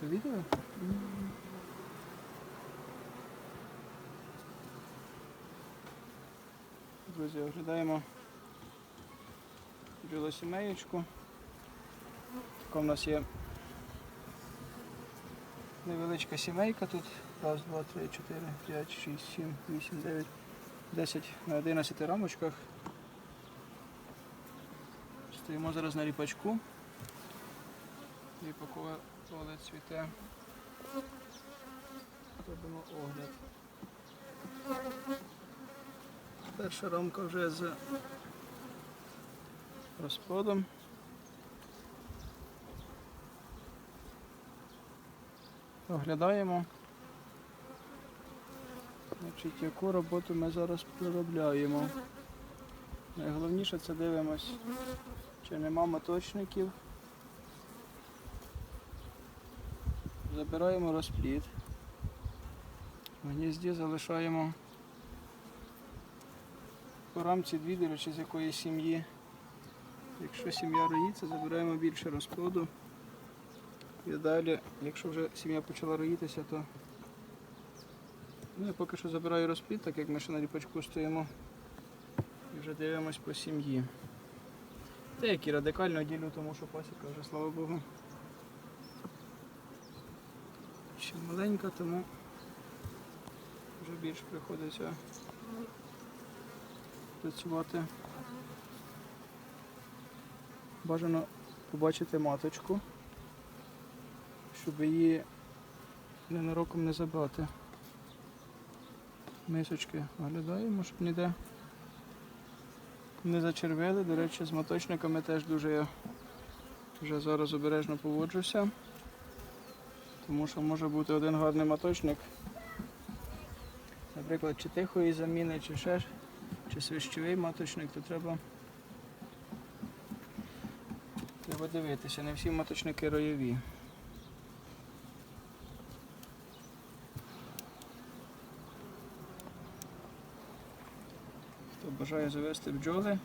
То відео? Друзі, оглядаємо білосімеєчку. Така в нас є невеличка сімейка тут. Раз, два, три, чотири, п'ять, шість, сім, вісім, дев'ять, десять на 11 рамочках. Стоїмо зараз на ріпачку. Ріпакове поле цвіте. Робимо огляд. Перша рамка вже з розплодом. Оглядаємо. Значить, яку роботу ми зараз проробляємо. Найголовніше це дивимось, чи нема моточників. Забираємо розплід. В гнізді залишаємо по рамці дві, речі, з якоїсь сім'ї. Якщо сім'я роїться, забираємо більше розплоду. І далі, якщо вже сім'я почала роїтися, то ну, я поки що забираю розплід, так як ми ще на ріпачку стоїмо. І вже дивимось по сім'ї. Деякі радикально ділю, тому що пасіка вже, слава Богу. Ще маленька, тому вже більш приходиться працювати. Бажано побачити маточку, щоб її ненароком не забрати. Мисочки оглядаємо, щоб ніде не зачервили. До речі, з моточниками теж дуже я вже зараз обережно поводжуся. Тому що може бути один гарний моточник, наприклад, чи тихої заміни, чи ще чи свищовий маточник, то треба, треба дивитися. Не всі маточники роєві. Хто бажає завести бджоли.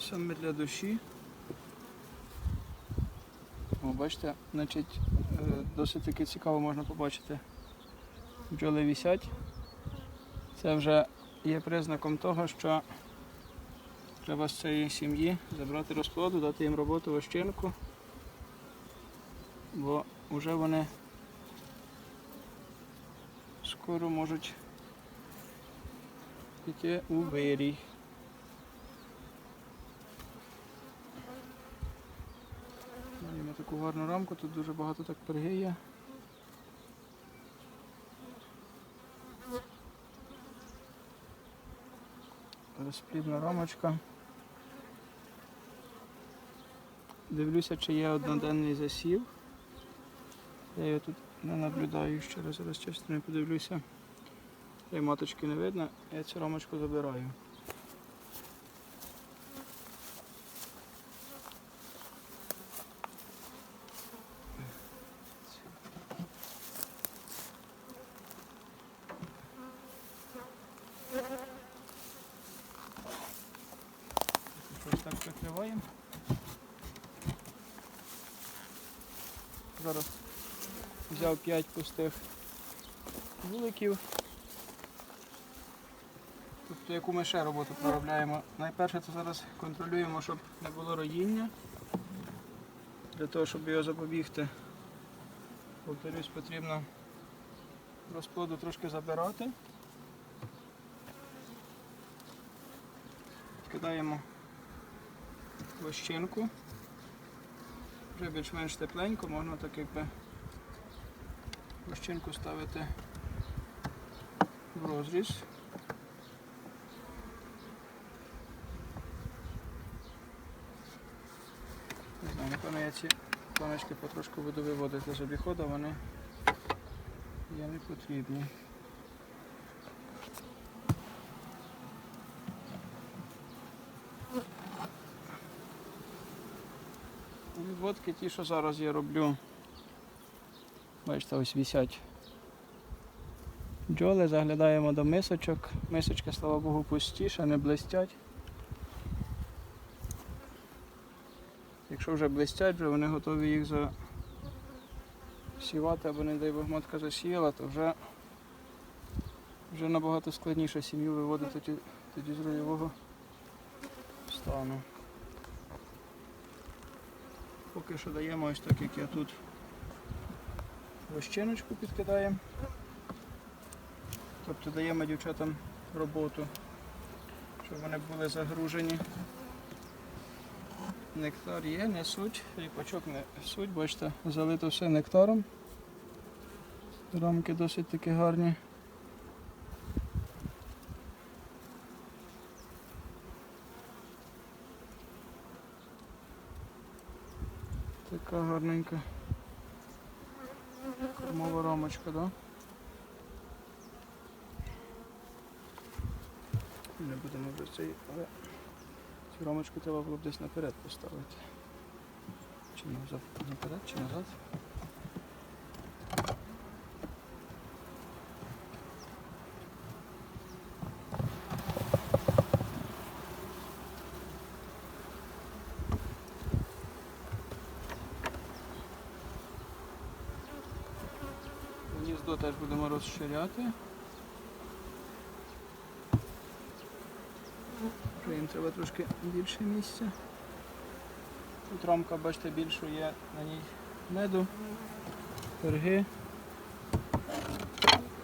Саме для душі. Бачите, значить, е, досить таки цікаво можна побачити. Бджоли вісять. Це вже є признаком того, що треба з цієї сім'ї забрати розплоду, дати їм роботу в ощинку, бо вже вони скоро можуть піти у вирій. Гарну рамку, тут дуже багато так перги є. Розплідна рамочка. Дивлюся, чи є одноденний засів. Я його тут не наблюдаю ще раз, зараз чесно не подивлюся. І маточки не видно, я цю рамочку забираю. Ось так прикриваємо. Зараз взяв 5 пустих вуликів. Тобто яку ми ще роботу проробляємо. Найперше це зараз контролюємо, щоб не було роїння. Для того, щоб його запобігти, повторюсь, потрібно розплоду трошки забирати. Кидаємо лощинку. Вже більш-менш тепленько, можна так якби лощинку ставити в розріз. Не знаю, напевно я ці планочки потрошку буду виводити з обіходу, вони є не потрібні. Відводки ті, що зараз я роблю. Бачите, ось вісять бджоли, заглядаємо до мисочок. Мисочки, слава Богу, пусті, ще не блистять. Якщо вже блистять, вже вони готові їх засівати, або, не дай Бог, матка засіяла, то вже, вже набагато складніше сім'ю виводити тоді, тоді з ройового стану. Поки що даємо ось так, як я тут вощиночку підкидаємо. Тобто даємо дівчатам роботу, щоб вони були загружені. Нектар є, несуть, ріпачок несуть, бачите, залито все нектаром. Рамки досить таки гарні. Така гарненька кормова ромочка, да? Не будемо без цієї, але цю ромочку треба було б десь наперед поставити. Чи наперед, чи назад? Гніздо теж будемо розширяти. Вже їм треба трошки більше місця. Тут рамка, бачите, більшу є на ній меду, перги.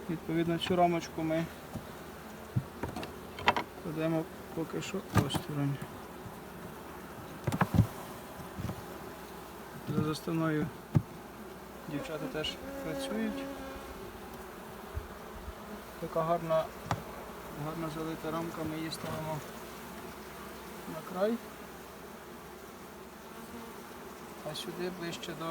Відповідно, цю рамочку ми кладемо поки що осторонь. За заставною дівчата теж працюють. Така гарна, гарно залита рамка, ми її ставимо на край. А сюди ближче до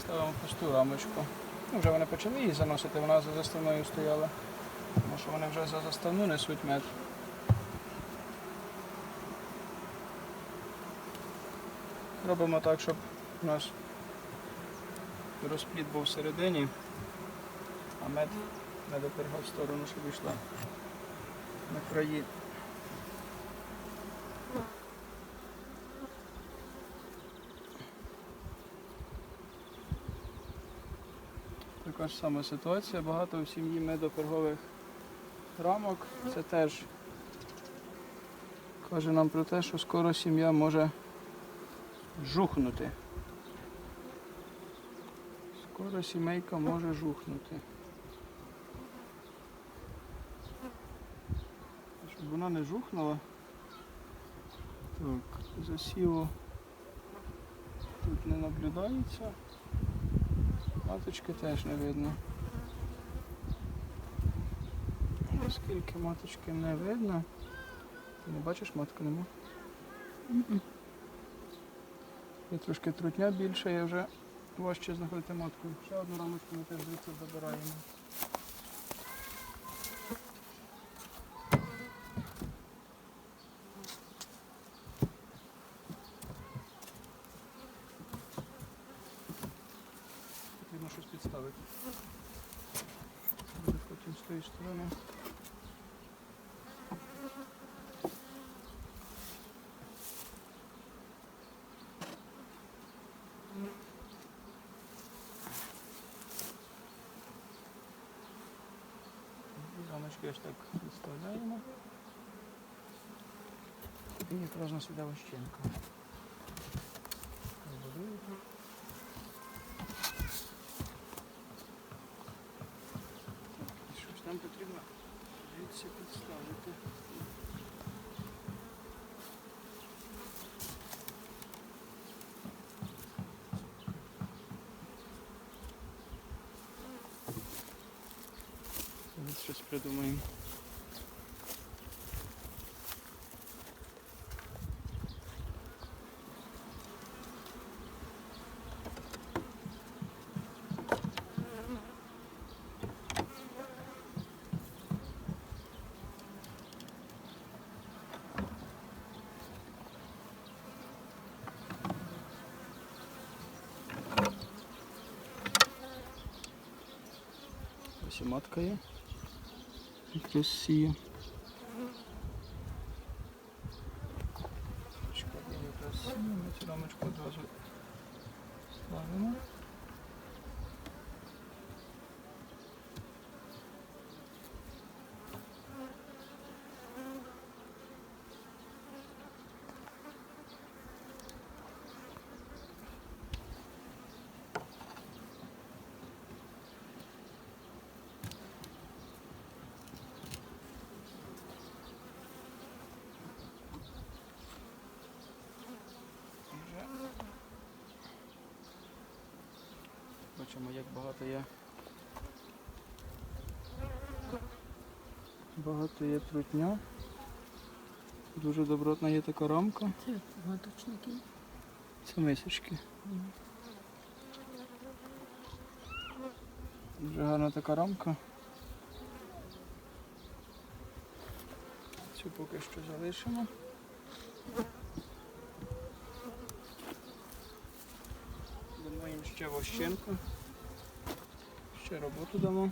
ставимо пусту рамочку. Ну, вже вони почали її заносити, вона за заставною стояла. Тому що вони вже за заставну несуть мед. Робимо так, щоб у нас розплід був всередині, а мед медоперга в сторону, щоб йшла на краї. Така ж сама ситуація. Багато в сім'ї медопергових рамок. Це теж каже нам про те, що скоро сім'я може жухнути. Скоро сімейка може жухнути. Щоб вона не жухнула. Так, засіву тут не наблюдається. Маточки теж не видно. Оскільки маточки не видно. Ти не бачиш, матки нема? Є трошки трутня більше, я вже важче знаходити матку. Ще одну рамочку ми теж звідси забираємо. Потрібно щось підставити. Буде потім з тієї сторони. І Рамочки ось так відставляємо. І якраз на сюди вощенка. Розбудуєте. Щось нам потрібно звідси підставити. Зараз щось придумаємо. Ось і матка є. Aqui eu cio. Бачимо, як багато є. Багато є трутня. Дуже добротна є така рамка. Це маточники. Це мисочки. Дуже гарна така рамка. Цю поки що залишимо. Дамо їм ще вощинку. Ще роботу дамо.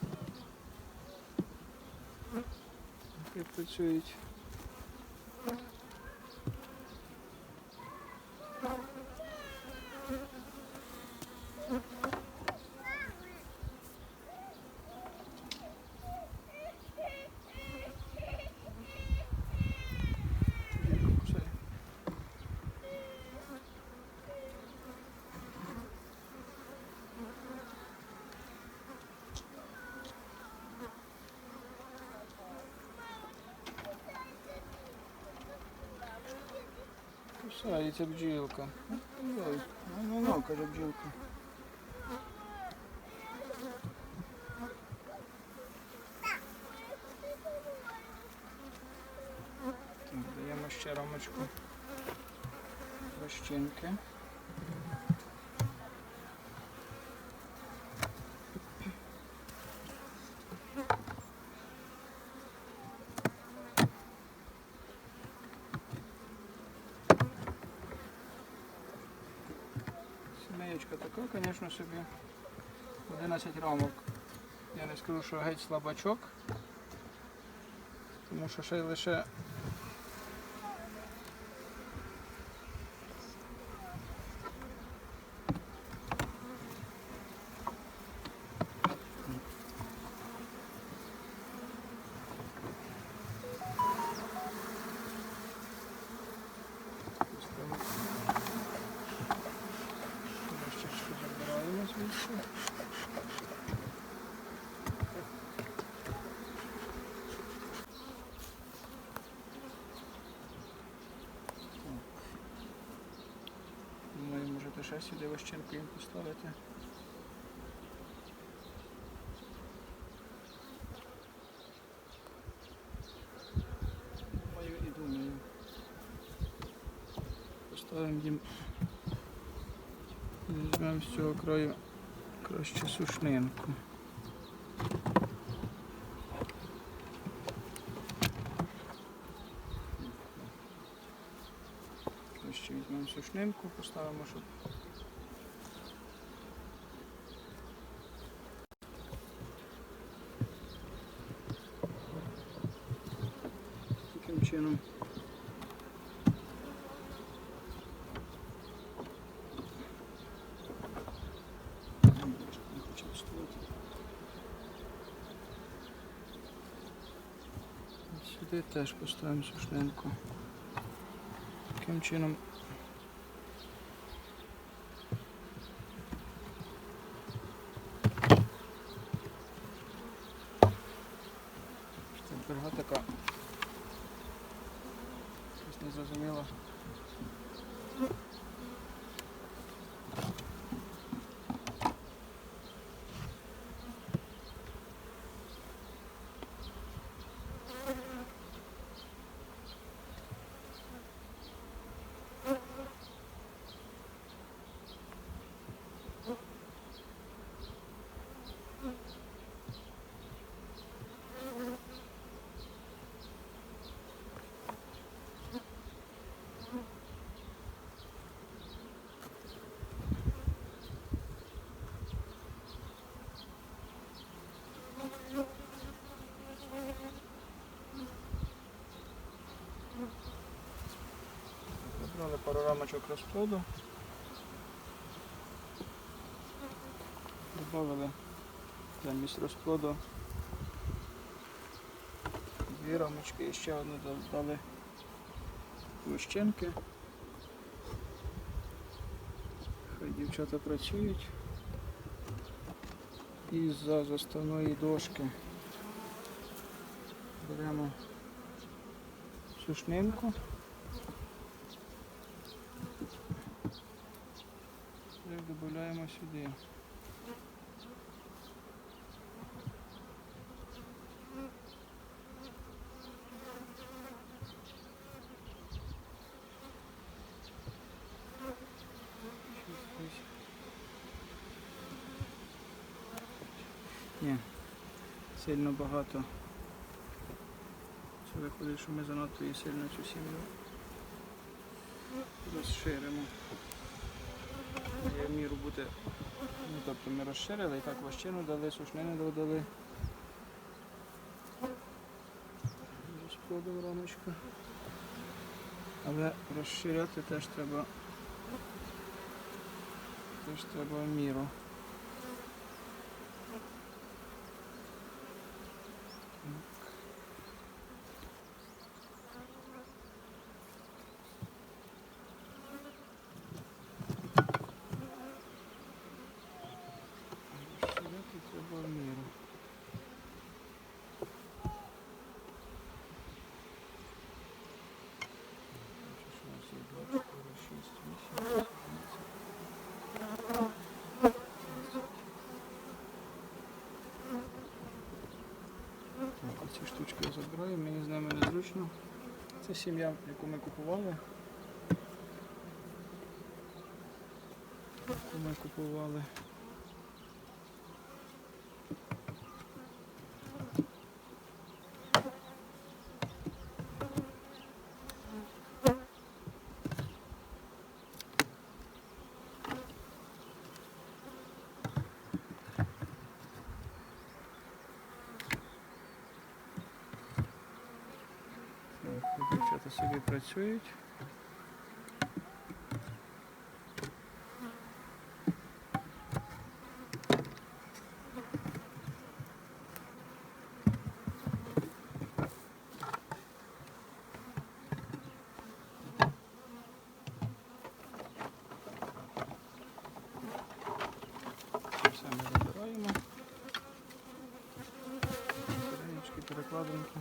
Працюють. Все, і це бджілка. Ой, Ну, ну, каже бджілка. Даємо ще рамочку розчинки. Сімеєчка така, звісно собі. 11 рамок. Я не скажу, що геть слабачок. Тому що ще лише Пустимо. Дощечку забираємо звідси. Думаю, можете ще сюди вощинку їм поставити. Думаю і думаю. Поставимо їм. Візьмемо з цього краю краще сушнинку. Краще візьмемо сушнинку, поставимо, щоб таким чином. Сюди теж поставимо сушнинку. Таким чином. Берга така. Не зрозуміло. рамочок розплоду. Добавили замість розплоду. Дві рамочки і ще одну додали вищенки. Хай дівчата працюють. І за заставної дошки беремо сушнинку. Додаємо сюди. Ні, сильно багато. Це виходить, що ми занадто і сильно цю сім'ю розширимо. Міру бути. Ну, тобто ми розширили і так ващину дали, сушнину додали. Розплодом раночка. Але розширяти теж треба. Теж треба міру. Розширяти треба в міру. Бачу, що у нас є 2, 4, 6, 8, 11. Так, ці забираю, мені з ними незручно. Це сім'я, яку ми купували. Яку ми купували. Так, Дівчата собі працюють. Все ми забираємо. Сиренечки, перекладинки.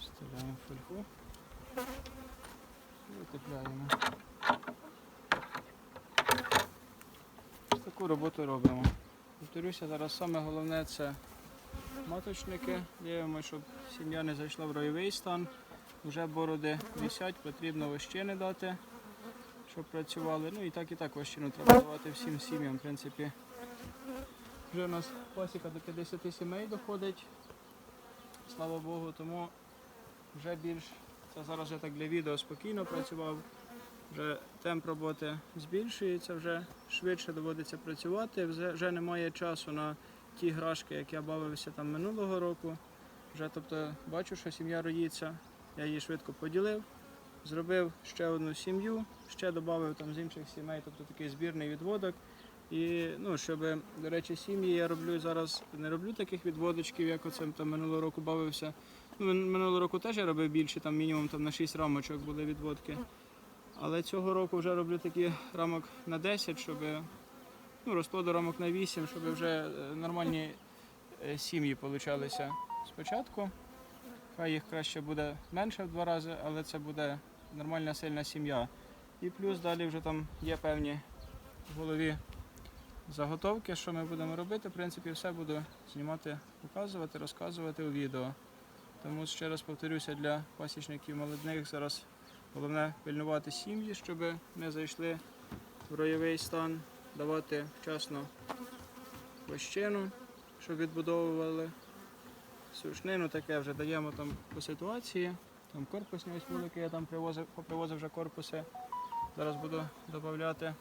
Вставляємо фольгу і утепляємо. Ось таку роботу робимо. Повторюся, зараз саме головне це маточники. Дивимося, щоб сім'я не зайшла в ройовий стан. Вже бороди висять, потрібно вощини дати, щоб працювали. Ну і так і так вощину треба давати всім сім'ям. В принципі, вже у нас пасіка до 50 сімей доходить. Слава Богу, тому вже більш, це зараз я так для відео спокійно працював, вже темп роботи збільшується, вже швидше доводиться працювати, вже, немає часу на ті грашки, як я бавився там минулого року. Вже тобто бачу, що сім'я роїться, я її швидко поділив, зробив ще одну сім'ю, ще додав там з інших сімей, тобто такий збірний відводок. І ну, щоб, до речі, сім'ї я роблю зараз, не роблю таких відводочків, як оце там минулого року бавився. Ну, минулого року теж я робив більше, там мінімум там, на 6 рамочок були відводки. Але цього року вже роблю такі рамок на 10, щоб ну, розплоду рамок на 8, щоб вже е, нормальні е, сім'ї получалися спочатку. Хай їх краще буде менше в два рази, але це буде нормальна сильна сім'я. І плюс далі вже там є певні в голові заготовки, що ми будемо робити. В принципі, все буду знімати, показувати, розказувати у відео. Тому ще раз повторюся, для пасічників молодних зараз головне пильнувати сім'ї, щоб не зайшли в ройовий стан, давати вчасно вощину, щоб відбудовували сушнину таке вже даємо там по ситуації. Там корпусні ось великі, я там привозив, попривозив вже корпуси. Зараз буду додати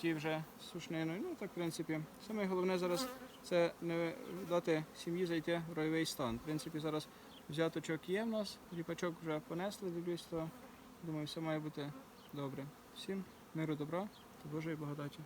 ті вже з сушниною. Ну так, в принципі, саме головне зараз це не дати сім'ї зайти в ройовий стан. В принципі, зараз взяточок є в нас, ріпачок вже понесли, дивлюсь, то думаю, все має бути добре. Всім миру добра та Божої благодаті.